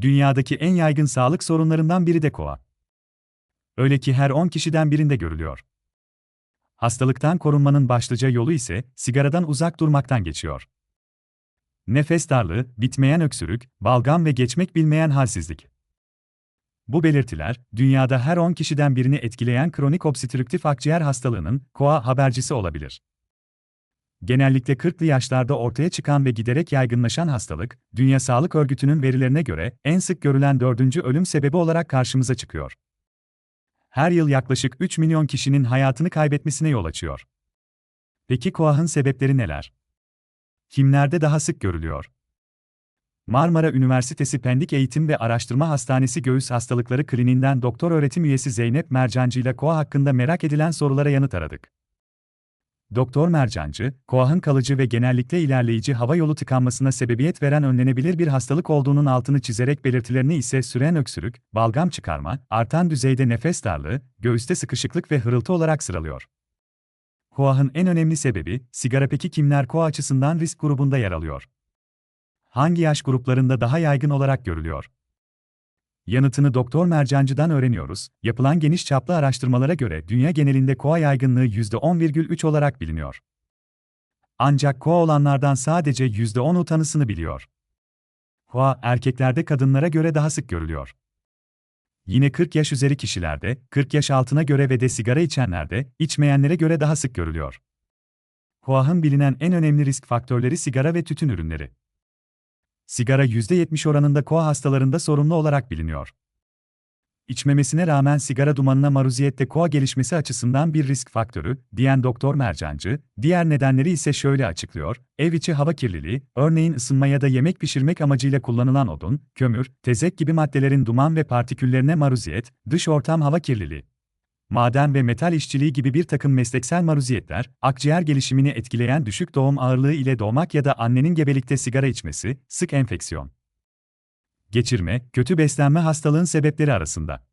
Dünyadaki en yaygın sağlık sorunlarından biri de koa. Öyle ki her 10 kişiden birinde görülüyor. Hastalıktan korunmanın başlıca yolu ise sigaradan uzak durmaktan geçiyor. Nefes darlığı, bitmeyen öksürük, balgam ve geçmek bilmeyen halsizlik. Bu belirtiler, dünyada her 10 kişiden birini etkileyen kronik obstrüktif akciğer hastalığının koa habercisi olabilir. Genellikle 40'lı yaşlarda ortaya çıkan ve giderek yaygınlaşan hastalık, Dünya Sağlık Örgütü'nün verilerine göre en sık görülen dördüncü ölüm sebebi olarak karşımıza çıkıyor. Her yıl yaklaşık 3 milyon kişinin hayatını kaybetmesine yol açıyor. Peki koahın sebepleri neler? Kimlerde daha sık görülüyor? Marmara Üniversitesi Pendik Eğitim ve Araştırma Hastanesi Göğüs Hastalıkları Kliniğinden doktor öğretim üyesi Zeynep Mercancı ile koa hakkında merak edilen sorulara yanıt aradık. Doktor Mercancı, koahın kalıcı ve genellikle ilerleyici hava yolu tıkanmasına sebebiyet veren önlenebilir bir hastalık olduğunun altını çizerek belirtilerini ise süren öksürük, balgam çıkarma, artan düzeyde nefes darlığı, göğüste sıkışıklık ve hırıltı olarak sıralıyor. Koahın en önemli sebebi, sigara peki kimler koa açısından risk grubunda yer alıyor? Hangi yaş gruplarında daha yaygın olarak görülüyor? Yanıtını Doktor Mercancı'dan öğreniyoruz. Yapılan geniş çaplı araştırmalara göre dünya genelinde koa yaygınlığı %10,3 olarak biliniyor. Ancak koa olanlardan sadece %10'u tanısını biliyor. Koa erkeklerde kadınlara göre daha sık görülüyor. Yine 40 yaş üzeri kişilerde, 40 yaş altına göre ve de sigara içenlerde, içmeyenlere göre daha sık görülüyor. Koahın bilinen en önemli risk faktörleri sigara ve tütün ürünleri. Sigara %70 oranında koa hastalarında sorumlu olarak biliniyor. İçmemesine rağmen sigara dumanına maruziyette koa gelişmesi açısından bir risk faktörü, diyen Doktor Mercancı, diğer nedenleri ise şöyle açıklıyor, ev içi hava kirliliği, örneğin ısınma ya da yemek pişirmek amacıyla kullanılan odun, kömür, tezek gibi maddelerin duman ve partiküllerine maruziyet, dış ortam hava kirliliği maden ve metal işçiliği gibi bir takım mesleksel maruziyetler, akciğer gelişimini etkileyen düşük doğum ağırlığı ile doğmak ya da annenin gebelikte sigara içmesi, sık enfeksiyon. Geçirme, kötü beslenme hastalığın sebepleri arasında.